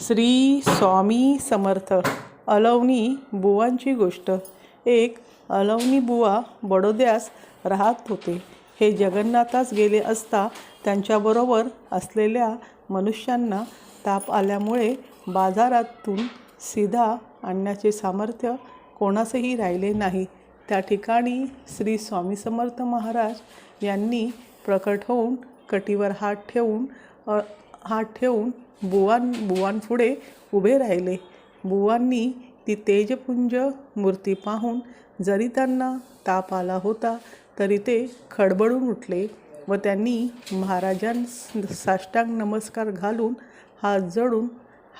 श्री स्वामी समर्थ. अलवनी बुवांची गोष्ट. एक अलवनी बुवा बडोद्यास राहत होते. हे जगन्नाथास गेले असता त्यांच्याबरोबर असलेल्या मनुष्यांना ताप आल्यामुळे बाजारातून सीधा आणण्याचे सामर्थ्य कोणासही राहिले नाही. त्या ठिकाणी श्री स्वामी समर्थ महाराज यांनी प्रकट होऊन कटीवर हात ठेवून हात ठेवून बुवान बुवांपुढे उभे राहिले. बुवांनी ती तेजपुंज मूर्ती पाहून जरी त्यांना ताप आला होता तरी ते खडबडून उठले व त्यांनी महाराजांस साष्टांग नमस्कार घालून हात जोडून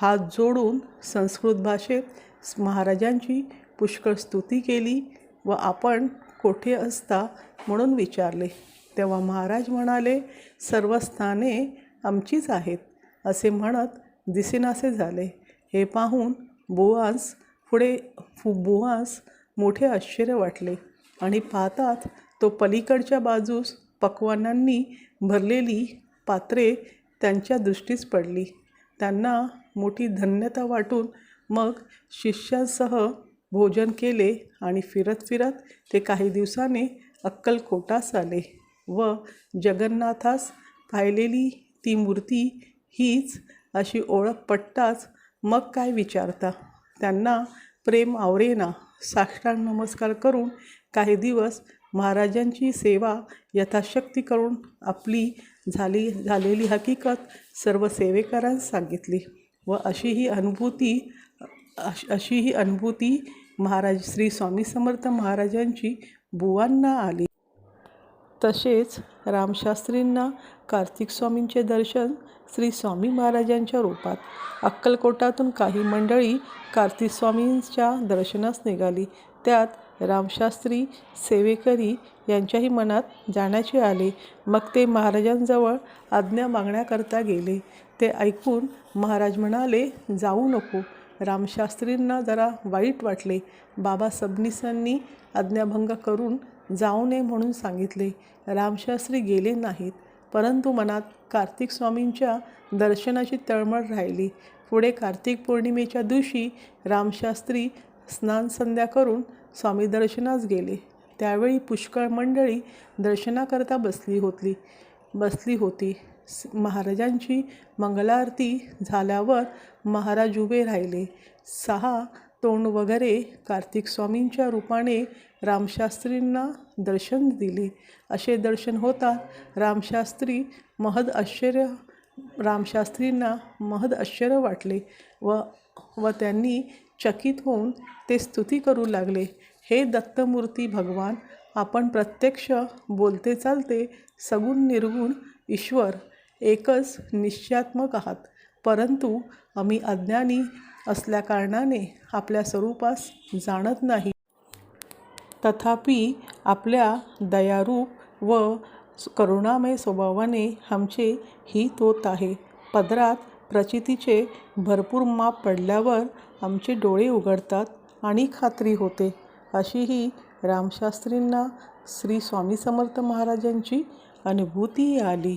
हात जोडून संस्कृत भाषेत महाराजांची पुष्कळ स्तुती केली व आपण कोठे असता म्हणून विचारले. तेव्हा महाराज म्हणाले सर्व स्थाने आमचीच आहेत असे म्हणत दिसेनासे झाले. हे पाहून बुवांस पुढे फु बुवांस मोठे आश्चर्य वाटले आणि पाहतात तो पलीकडच्या बाजूस पकवानांनी भरलेली पात्रे त्यांच्या दृष्टीस पडली. त्यांना मोठी धन्यता वाटून मग शिष्यांसह भोजन केले आणि फिरत फिरत ते काही दिवसाने अक्कलकोटास आले व जगन्नाथास पाहिलेली ती मूर्ती हीच अशी ओळख पटताच मग काय विचारता? त्यांना प्रेम आवरेना साष्टांग नमस्कार करून काही दिवस महाराजांची सेवा यथाशक्ती करून आपली झाली झालेली हकीकत सर्व सेवेकरांस सांगितली व अशी ही अनुभूती अशी ही अनुभूती महाराज श्री स्वामी समर्थ महाराजांची बुवांना आली. तसेच रामशास्त्रींना कार्तिक स्वामींचे दर्शन श्री स्वामी महाराजांच्या रूपात अक्कलकोटातून काही मंडळी कार्तिक स्वामींच्या दर्शनास निघाली. त्यात रामशास्त्री सेवेकरी यांच्याही मनात जाण्याचे आले. मग ते महाराजांजवळ आज्ञा मागण्याकरता गेले. ते ऐकून महाराज म्हणाले जाऊ नको. रामशास्त्रींना जरा वाईट वाटले. बाबा सबनीसांनी आज्ञाभंग करून जाऊ नये म्हणून सांगितले. रामशास्त्री गेले नाहीत. परंतु मनात कार्तिक स्वामींच्या दर्शनाची तळमळ राहिली. पुढे कार्तिक पौर्णिमेच्या दिवशी रामशास्त्री स्नान संध्या करून स्वामी दर्शनास गेले. त्यावेळी पुष्कळ मंडळी दर्शनाकरता बसली होती बसली होती. महाराजांची मंगलारती झाल्यावर महाराज उभे राहिले. सहा तोंड वगैरे कार्तिक स्वामींच्या रूपाने रामशास्त्रींना दर्शन दिले. असे दर्शन होतात रामशास्त्री महद आश्चर्य रामशास्त्रींना महद आश्चर्य वाटले व व त्यांनी चकित होऊन ते स्तुती करू लागले. हे दत्तमूर्ती भगवान आपण प्रत्यक्ष बोलते चालते सगुण निर्गुण ईश्वर एकच निश्चयात्मक आहात. परंतु आम्ही अज्ञानी असल्याकारणाने आपल्या स्वरूपास जाणत नाही. तथापि आपल्या दयारूप व करुणामय स्वभावाने आमचे हित होत आहे. पदरात प्रचितीचे भरपूर माप पडल्यावर आमचे डोळे उघडतात आणि खात्री होते अशी ही रामशास्त्रींना श्री स्वामी समर्थ महाराजांची अनुभूती आली.